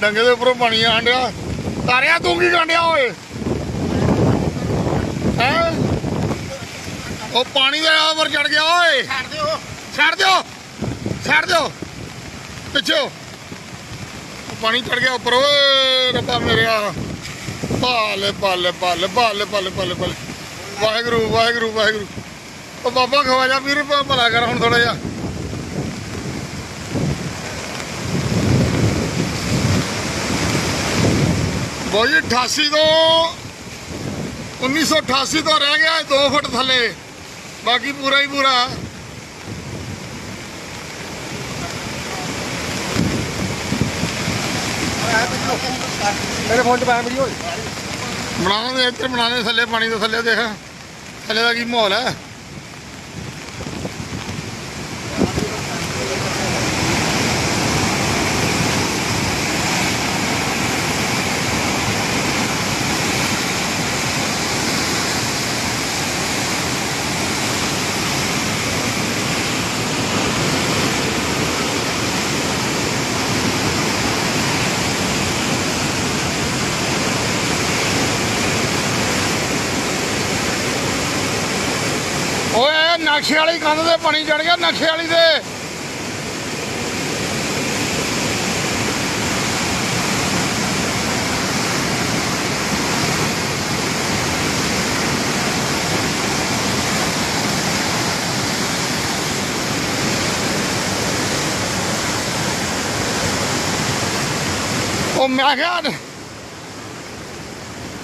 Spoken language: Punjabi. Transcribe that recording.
ਡੰਗੇ ਦੇ ਉੱਪਰੋਂ ਪਾਣੀ ਆਣ ਡਿਆ ਤਾਰਿਆ ਤੂੰ ਕੀ ਗੰਡਿਆ ਓਏ? ਹੈ? ਉਹ ਪਾਣੀ ਦੇ ਉੱਪਰ ਚੜ ਗਿਆ ਓਏ। ਛੱਡ ਦਿਓ। ਛੱਡ ਦਿਓ। ਛੱਡ ਦਿਓ। ਪਿੱਛੇ ਪਾਣੀ ਚੜ ਗਿਆ ਉੱਪਰ ਓਏ ਰੱਬਾ ਮੇਰਿਆ। ਬਾਲੇ ਬਾਲੇ ਬਾਲੇ ਬਾਲੇ ਬਾਲੇ ਬਾਲੇ ਬਾਲੇ ਵਾਹਿਗੁਰੂ ਵਾਹਿਗੁਰੂ ਵਾਹਿਗੁਰੂ। ਉਹ ਬਾਬਾ ਖਵਾਜਾ ਵੀਰ ਭ- ਭਲਾ ਕਰ ਹੁਣ ਥੋੜਾ ਜਿਹਾ। ਬੋਈ 88 ਤੋਂ 1988 ਤੋਂ ਰਹਿ ਗਿਆ 2 ਫੁੱਟ ਥੱਲੇ। ਬਾਕੀ ਪੂਰਾ ਹੀ ਪੂਰਾ। ਮੇਰੇ ਫੋਨ 'ਚ ਪਾਇਆ ਵੀਡੀਓ ਬਣਾਉਣ ਇੱਧਰ ਬਣਾਉਣੇ ਥੱਲੇ ਪਾਣੀ ਦੇ ਥੱਲੇ ਦੇਖ। ਥੱਲੇ ਦਾ ਕੀ ਮਾਹੌਲ ਹੈ ਓਏ ਨਕਸ਼ੇ ਵਾਲੀ ਕੰਧ ਤੇ ਪਾਣੀ ਚੜ ਗਿਆ ਨਕਸ਼ੇ ਵਾਲੀ ਦੇ ਉਹ ਮੈਂ ਕਿਹਾ